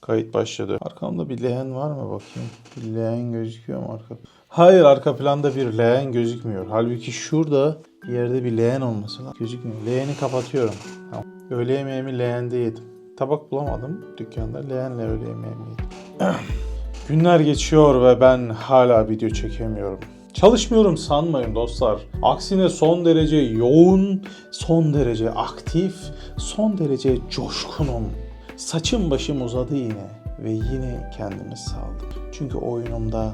Kayıt başladı. Arkamda bir leğen var mı bakayım? Bir leğen gözüküyor mu arka? Hayır arka planda bir leğen gözükmüyor. Halbuki şurada bir yerde bir leğen olması lazım. Gözükmüyor. Leğeni kapatıyorum. Tamam. Öğle yemeğimi leğende yedim. Tabak bulamadım dükkanda. Leğenle öğle yemeğimi yedim. Günler geçiyor ve ben hala video çekemiyorum. Çalışmıyorum sanmayın dostlar. Aksine son derece yoğun, son derece aktif, son derece coşkunum. Saçım başım uzadı yine ve yine kendimi saldım. Çünkü oyunumda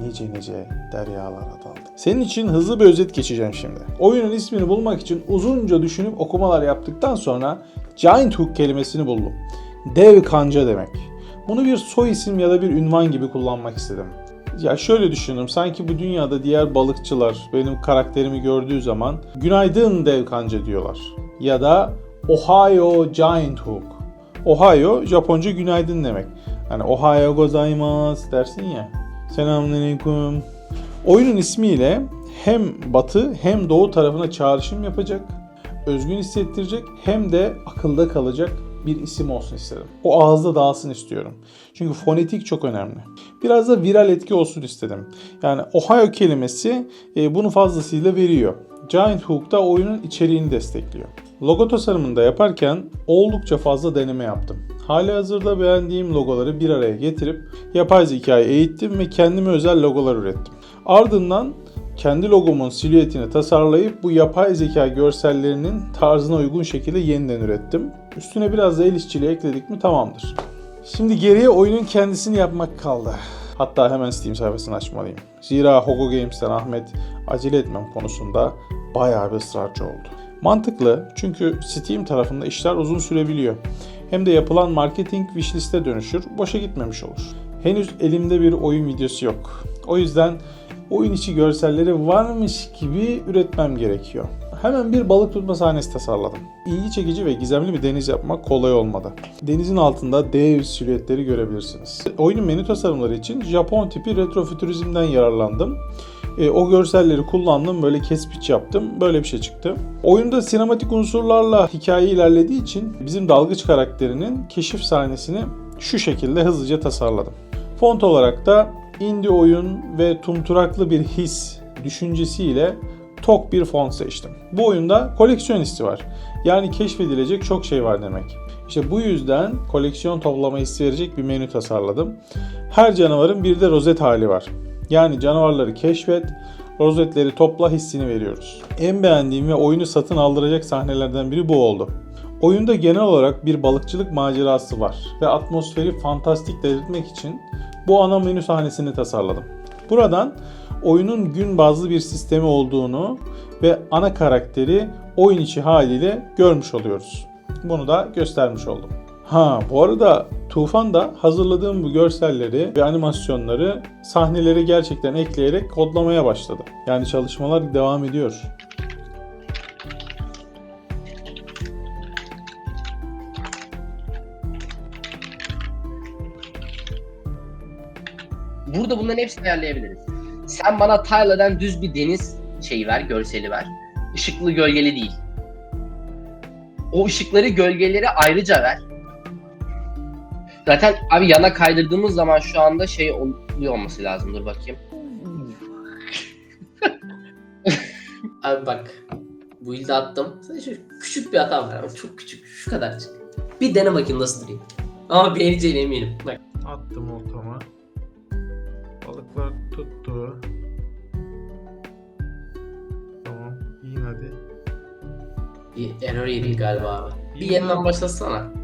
nice nice deryalara daldım. Senin için hızlı bir özet geçeceğim şimdi. Oyunun ismini bulmak için uzunca düşünüp okumalar yaptıktan sonra Giant Hook kelimesini buldum. Dev kanca demek. Bunu bir soy isim ya da bir ünvan gibi kullanmak istedim. Ya şöyle düşündüm. Sanki bu dünyada diğer balıkçılar benim karakterimi gördüğü zaman günaydın dev kanca diyorlar. Ya da Ohio Giant Hook. Ohio Japonca günaydın demek. Hani Ohio gozaimasu dersin ya. Selamünaleyküm. Oyunun ismiyle hem batı hem doğu tarafına çağrışım yapacak, özgün hissettirecek hem de akılda kalacak bir isim olsun istedim. O ağızda dağılsın istiyorum. Çünkü fonetik çok önemli. Biraz da viral etki olsun istedim. Yani Ohio kelimesi e, bunu fazlasıyla veriyor. Giant Hook da oyunun içeriğini destekliyor. Logo tasarımını da yaparken oldukça fazla deneme yaptım. Hali hazırda beğendiğim logoları bir araya getirip yapay zekayı eğittim ve kendime özel logolar ürettim. Ardından kendi logomun silüetini tasarlayıp bu yapay zeka görsellerinin tarzına uygun şekilde yeniden ürettim. Üstüne biraz da el işçiliği ekledik mi tamamdır. Şimdi geriye oyunun kendisini yapmak kaldı. Hatta hemen Steam sayfasını açmalıyım. Zira Hogo Games'ten Ahmet acele etmem konusunda bayağı bir ısrarcı oldu. Mantıklı çünkü Steam tarafında işler uzun sürebiliyor. Hem de yapılan marketing wishlist'e dönüşür, boşa gitmemiş olur. Henüz elimde bir oyun videosu yok. O yüzden oyun içi görselleri varmış gibi üretmem gerekiyor. Hemen bir balık tutma sahnesi tasarladım. İlgi çekici ve gizemli bir deniz yapmak kolay olmadı. Denizin altında dev silüetleri görebilirsiniz. Oyunun menü tasarımları için Japon tipi retrofütürizmden yararlandım. E, o görselleri kullandım, böyle kespiç yaptım, böyle bir şey çıktı. Oyunda sinematik unsurlarla hikaye ilerlediği için bizim dalgıç karakterinin keşif sahnesini şu şekilde hızlıca tasarladım. Font olarak da indie oyun ve tumturaklı bir his düşüncesiyle tok bir font seçtim. Bu oyunda koleksiyonisti var. Yani keşfedilecek çok şey var demek. İşte bu yüzden koleksiyon toplama hissi verecek bir menü tasarladım. Her canavarın bir de rozet hali var. Yani canavarları keşfet, rozetleri topla hissini veriyoruz. En beğendiğim ve oyunu satın aldıracak sahnelerden biri bu oldu. Oyunda genel olarak bir balıkçılık macerası var ve atmosferi fantastik delirtmek için bu ana menü sahnesini tasarladım. Buradan oyunun gün bazlı bir sistemi olduğunu ve ana karakteri oyun içi haliyle görmüş oluyoruz. Bunu da göstermiş oldum. Ha bu arada Tufan da hazırladığım bu görselleri ve animasyonları sahneleri gerçekten ekleyerek kodlamaya başladı. Yani çalışmalar devam ediyor. Burada bunların hepsini ayarlayabiliriz. Sen bana Tayland'dan düz bir deniz şeyi ver, görseli ver. Işıklı gölgeli değil. O ışıkları gölgeleri ayrıca ver. Zaten abi yana kaydırdığımız zaman şu anda şey oluyor olması lazım. Dur bakayım. abi bak. Bu ilde attım. Sadece şu küçük bir hatam var ama çok küçük. Şu kadarcık. Bir dene bakayım nasıl durayım. Ama beğeneceğine eminim. Bak. Attım ortama. Balıklar tuttu. Tamam. Yiyin hadi. Bir error yedik galiba abi. Bir yeniden başlasana.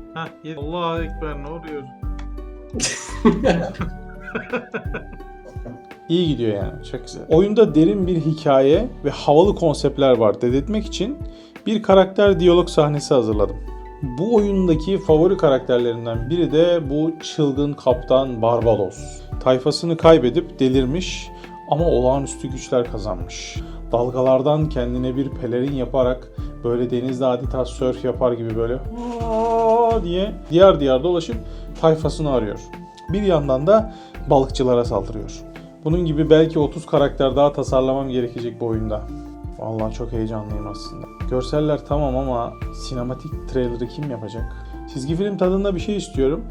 Allahu Ekber ne oluyor? İyi gidiyor yani çok güzel. Oyunda derin bir hikaye ve havalı konseptler var dedetmek için bir karakter diyalog sahnesi hazırladım. Bu oyundaki favori karakterlerinden biri de bu çılgın kaptan Barbados. Tayfasını kaybedip delirmiş ama olağanüstü güçler kazanmış. Dalgalardan kendine bir pelerin yaparak böyle denizde adeta sörf yapar gibi böyle diye diyar diyar dolaşıp tayfasını arıyor. Bir yandan da balıkçılara saldırıyor. Bunun gibi belki 30 karakter daha tasarlamam gerekecek bu oyunda. Vallahi çok heyecanlıyım aslında. Görseller tamam ama sinematik trailer'ı kim yapacak? Çizgi film tadında bir şey istiyorum.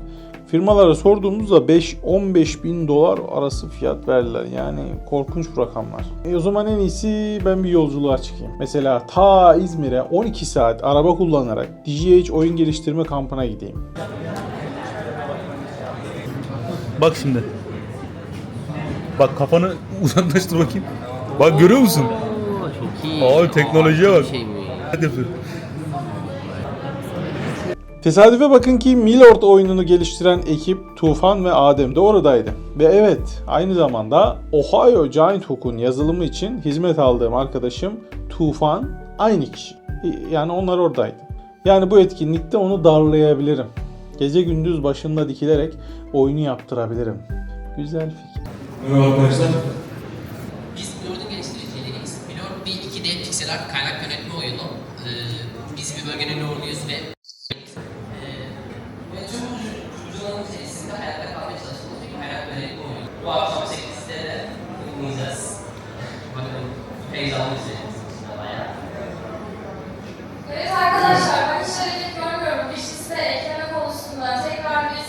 Firmalara sorduğumuzda 5-15 bin dolar arası fiyat verdiler. Yani korkunç rakamlar. E o zaman en iyisi ben bir yolculuğa çıkayım. Mesela ta İzmir'e 12 saat araba kullanarak DGH oyun geliştirme kampına gideyim. Bak şimdi. Bak kafanı uzaklaştır bakayım. Bak görüyor musun? Abi teknolojiye bak. Şey mi? Hadi. Tesadüfe bakın ki Milord oyununu geliştiren ekip Tufan ve Adem de oradaydı. Ve evet aynı zamanda Ohio Giant Hook'un yazılımı için hizmet aldığım arkadaşım Tufan aynı kişi. Yani onlar oradaydı. Yani bu etkinlikte onu darlayabilirim. Gece gündüz başında dikilerek oyunu yaptırabilirim. Güzel fikir. Merhaba arkadaşlar. Bir 2D piksel art kaynak yönetme oyunu. Ee, biz bir bölgenin Lord'uyuz ve ee, ve tüm kurucuların içerisinde hayatta kalmaya çalıştığımız bir kaynak yönetme oyunu. Bu akşam 8'de de oynayacağız. Bakalım heyecanlıyız yani bayağı. Evet arkadaşlar ben hiç hareket görmüyorum. Bir liste ekleme konusunda tekrar bir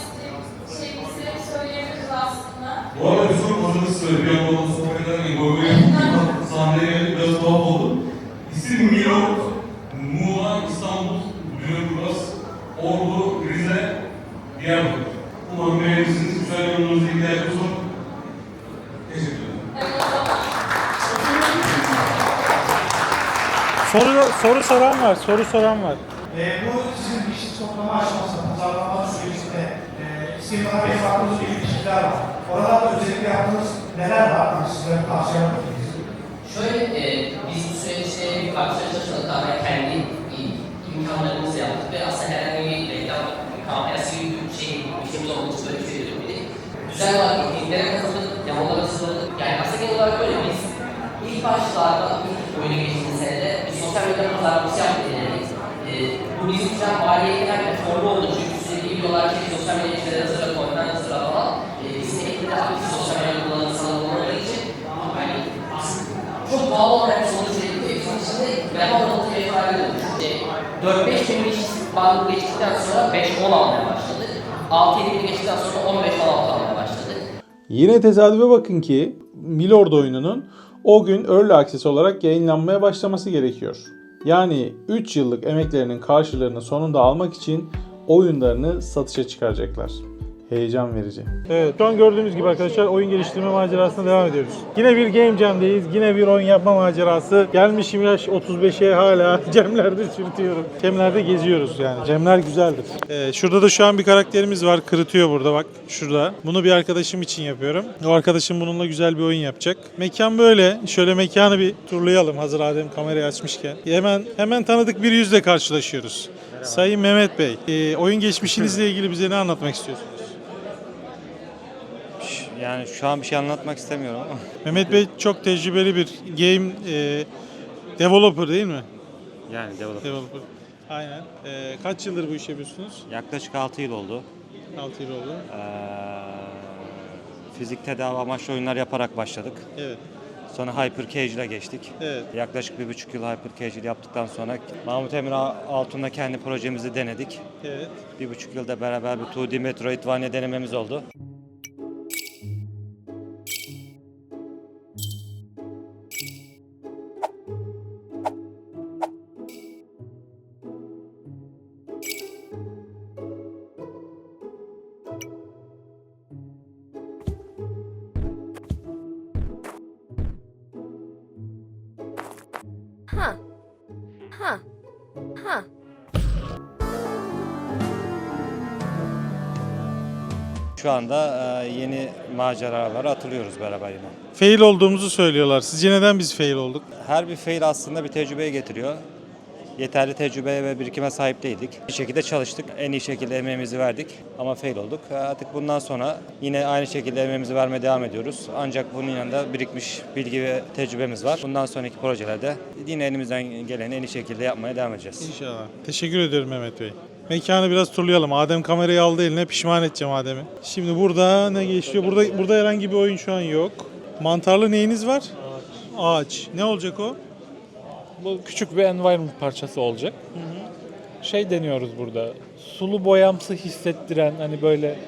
şey bize söyleyebiliriz aslında. Bu arada bir soru hazırlık söyle. Bir an ondan sohbet ederken Gogo'ya sahneye geldik biraz tuhaf oldu. İsim Milo, Muğla, İstanbul, Lüleburgaz, Ordu, Rize, Diyarbakır. Umarım beğenirsiniz. Güzel yorumunuza ihtiyacımız var. Teşekkür ederim. Evet, o zaman Soru, soru soran var, soru soran var. E, bu sizin iş toplama aşaması, pazarlama sürecinde e, istihdam ve farklı ilişkiler var. Oralarda özellikle yaptığınız neler var? Sizlere tavsiye yapabiliriz. Şöyle e, biz bu süreçte bir parça çalışmadık ama kendi i- imkanlarımızla yaptık ve aslında herhangi bir reklam kampanyası gibi bir şey, bir şeyimiz olmadığı için böyle bir şey yürütmedik. Güzel var, etkinliklere katıldık, hazırladık. Yani aslında genel olarak böyle biz ilk başlarda, oyuna geçtiğimiz senede bir sosyal medya pazarlaması yaptık denedik. E, bu bizim için faaliyetler ve formu oldu çünkü sürekli videolar ki sosyal medya içeride hazırla, konten hazırla falan. E, bizim ekibde de aktif sosyal medya kullanan insanlar olmaları için yani çok bağlı olarak bir sonuç veriliyor. Bizim içinde ben ortalık bir ifade. E, 4-5 gün iş bandı geçtikten sonra 5-10 almaya başladık. 6-7 gün geçtikten sonra 15-16 almaya başladık. Yine tesadüfe bakın ki Milord oyununun o gün Early Access olarak yayınlanmaya başlaması gerekiyor. Yani 3 yıllık emeklerinin karşılığını sonunda almak için oyunlarını satışa çıkaracaklar. Heyecan verici. Evet, şu an gördüğünüz gibi arkadaşlar oyun geliştirme macerasına devam ediyoruz. Yine bir Game Jam'deyiz. Yine bir oyun yapma macerası. Gelmişim yaş 35'e hala Cemlerde sürtüyorum. Cemlerde geziyoruz yani. Cemler güzeldir. Ee, şurada da şu an bir karakterimiz var. Kırıtıyor burada bak. Şurada. Bunu bir arkadaşım için yapıyorum. O arkadaşım bununla güzel bir oyun yapacak. Mekan böyle. Şöyle mekanı bir turlayalım hazır Adem kamerayı açmışken. Hemen hemen tanıdık bir yüzle karşılaşıyoruz. Sayın Mehmet Bey, e, oyun geçmişinizle ilgili bize ne anlatmak istiyorsunuz? Yani şu an bir şey anlatmak istemiyorum ama Mehmet Bey çok tecrübeli bir game e, developer değil mi? yani develop. Developer. Aynen. E, kaç yıldır bu işi yapıyorsunuz? Yaklaşık 6 yıl oldu. 6 yıl oldu. Ee, fizik tedavi amaçlı oyunlar yaparak başladık. Evet. Sonra Hyper Casual'a geçtik. Evet. Yaklaşık bir buçuk yıl Hyper Casual yaptıktan sonra Mahmut Emre Altun'la kendi projemizi denedik. Evet. Bir buçuk yılda beraber bir 2D Metroidvania denememiz oldu. Huh. Huh. Huh. Şu anda e, yeni maceralara atılıyoruz beraber yine. Fail olduğumuzu söylüyorlar. Sizce neden biz fail olduk? Her bir fail aslında bir tecrübeye getiriyor. Yeterli tecrübeye ve birikime sahip değildik. Bir şekilde çalıştık. En iyi şekilde emeğimizi verdik ama fail olduk. Artık bundan sonra yine aynı şekilde emeğimizi vermeye devam ediyoruz. Ancak bunun yanında birikmiş bilgi ve tecrübemiz var. Bundan sonraki projelerde yine elimizden geleni en iyi şekilde yapmaya devam edeceğiz. İnşallah. Teşekkür ediyorum Mehmet Bey. Mekanı biraz turlayalım. Adem kamerayı aldı eline. Pişman edeceğim Adem'i. Şimdi burada ne geçiyor? Burada burada herhangi bir oyun şu an yok. Mantarlı neyiniz var? Ağaç. Ne olacak o? Bu küçük bir environment parçası olacak. Şey deniyoruz burada. Sulu boyamsı hissettiren hani böyle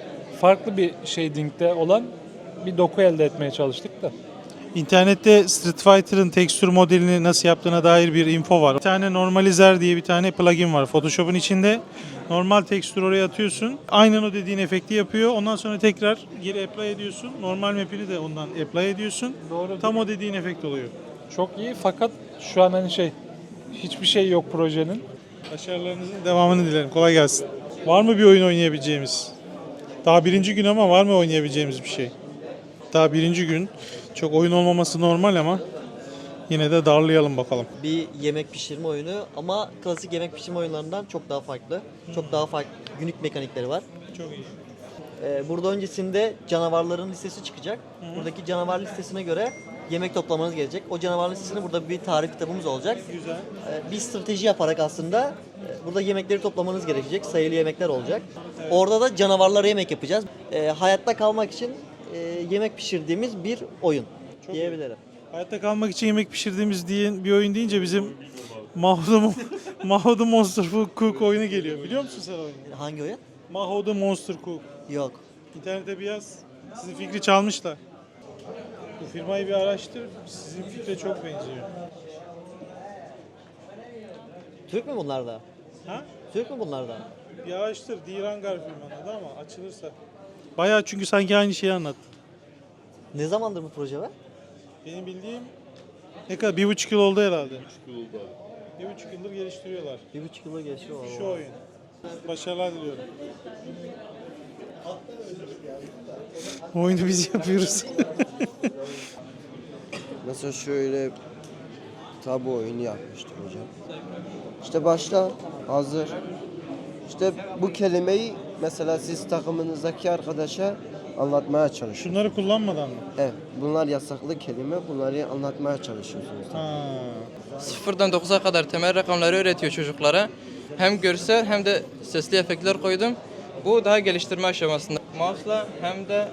farklı bir shading'de olan bir doku elde etmeye çalıştık da. İnternette Street Fighter'ın tekstür modelini nasıl yaptığına dair bir info var. Bir tane normalizer diye bir tane plugin var Photoshop'un içinde. Normal tekstür oraya atıyorsun. Aynen o dediğin efekti yapıyor. Ondan sonra tekrar geri apply ediyorsun. Normal map'ini de ondan apply ediyorsun. Doğru. Tam o dediğin efekt oluyor. Çok iyi fakat şu an hani şey hiçbir şey yok projenin. Başarılarınızın devamını dilerim. Kolay gelsin. Var mı bir oyun oynayabileceğimiz? Daha birinci gün ama var mı oynayabileceğimiz bir şey? Daha birinci gün. Çok oyun olmaması normal ama yine de darlayalım bakalım. bir yemek pişirme oyunu ama klasik yemek pişirme oyunlarından çok daha farklı. Çok daha farklı günlük mekanikleri var. Çok iyi. Ee, burada öncesinde canavarların listesi çıkacak. Buradaki canavar listesine göre yemek toplamanız gerekecek. O canavar listesinde burada bir tarif kitabımız olacak. Güzel. Ee, bir strateji yaparak aslında e, burada yemekleri toplamanız gerekecek. Sayılı yemekler olacak. Orada da canavarlara yemek yapacağız. Ee, hayatta kalmak için e, yemek pişirdiğimiz bir oyun diyebilirim. Hayatta kalmak için yemek pişirdiğimiz diye bir oyun deyince bizim Maho Maho the Monster Cook oyunu geliyor. Biliyor musun sen oyunu? Hangi oyun? Maho the Monster Cook. Yok. İnternette bir yaz. Sizin fikri çalmışlar. Bu firmayı bir araştır. Sizin fikre çok benziyor. Türk mü bunlar da? Ha? Türk mü bunlar da? Bir araştır. Dirangar firmanın adı ama açılırsa. Bayağı çünkü sanki aynı şeyi anlattı. Ne zamandır bu proje var? Benim bildiğim ne kadar? Bir buçuk yıl oldu herhalde. Bir buçuk yıl oldu abi. Bir buçuk yıldır geliştiriyorlar. Bir buçuk yıla geçiyor. Şu oyun. Başarılar diliyorum. Bu oyunu biz yapıyoruz. Mesela şöyle tabu oyunu yapmıştık hocam. İşte başta hazır. İşte bu kelimeyi mesela siz takımınızdaki arkadaşa anlatmaya çalışıyorsunuz. Şunları kullanmadan mı? Evet, bunlar yasaklı kelime. Bunları anlatmaya çalışıyorsunuz. Ha. Sıfırdan 9'a kadar temel rakamları öğretiyor çocuklara. Hem görsel hem de sesli efektler koydum. Bu daha geliştirme aşamasında. Mouse'la hem de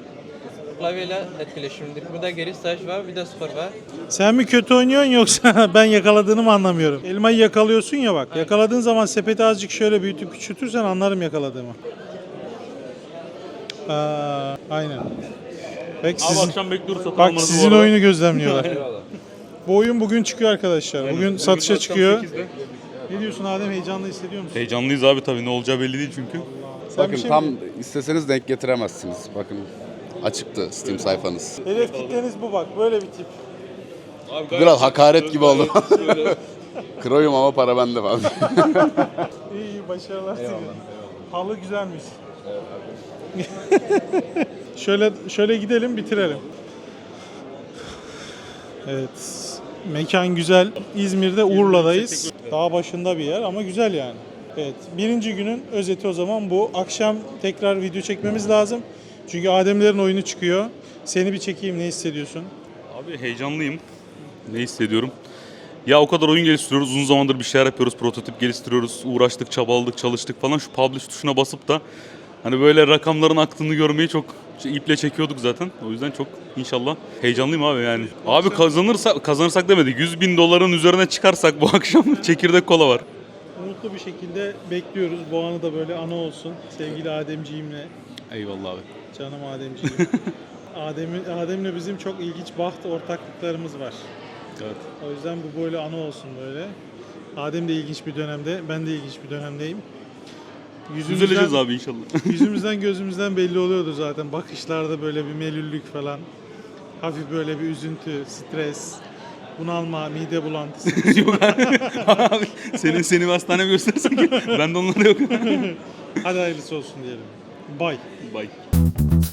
klavyeyle etkileşimdir. Burada geri staj var, bir de sıfır var. Sen mi kötü oynuyorsun yoksa ben yakaladığını mı anlamıyorum? Elmayı yakalıyorsun ya bak. Yakaladığın zaman sepeti azıcık şöyle büyütüp küçültürsen anlarım yakaladığımı. Aa, aynen. Bak Abi sizin, akşam bekliyoruz satın bak almanızı bu sizin arada. oyunu gözlemliyorlar. Bu oyun bugün çıkıyor arkadaşlar. Bugün satışa çıkıyor. 8'de. Ne diyorsun Adem heyecanlı hissediyor musun? Heyecanlıyız abi tabii ne olacağı belli değil çünkü. Sen bir Bakın şey tam mi- isteseniz denk getiremezsiniz. Bakın açıktı Steam sayfanız. Hedef kitleniz bu bak. Böyle bir tip. Biraz hakaret gibi oldu. Kroyum ama para bende falan. İyi iyi başarılar diliyorum. Halı güzelmiş. şöyle şöyle gidelim bitirelim. Evet. Mekan güzel. İzmir'de Urla'dayız. Dağ başında bir yer ama güzel yani. Evet. Birinci günün özeti o zaman bu. Akşam tekrar video çekmemiz lazım. Çünkü Ademlerin oyunu çıkıyor. Seni bir çekeyim ne hissediyorsun? Abi heyecanlıyım. Ne hissediyorum? Ya o kadar oyun geliştiriyoruz. Uzun zamandır bir şeyler yapıyoruz. Prototip geliştiriyoruz. Uğraştık, çabaladık, çalıştık falan. Şu publish tuşuna basıp da hani böyle rakamların aktığını görmeyi çok iple çekiyorduk zaten. O yüzden çok inşallah heyecanlıyım abi yani. Abi kazanırsak kazanırsak demedik. 100 bin doların üzerine çıkarsak bu akşam çekirdek kola var. Mutlu bir şekilde bekliyoruz. Bu anı da böyle ana olsun. Sevgili Ademciğimle. Eyvallah abi. Canım Ademciğim. Adem'in, Adem'le bizim çok ilginç baht ortaklıklarımız var. Evet. O yüzden bu böyle anı olsun böyle. Adem de ilginç bir dönemde, ben de ilginç bir dönemdeyim. Düzeleceğiz abi inşallah. yüzümüzden gözümüzden belli oluyordu zaten. Bakışlarda böyle bir melüllük falan. Hafif böyle bir üzüntü, stres, bunalma, mide bulantısı. yok abi. Senin seni bir hastane göstersek ben de onlara yok. Hadi hayırlısı olsun diyelim. Bye. Bye. Thank you.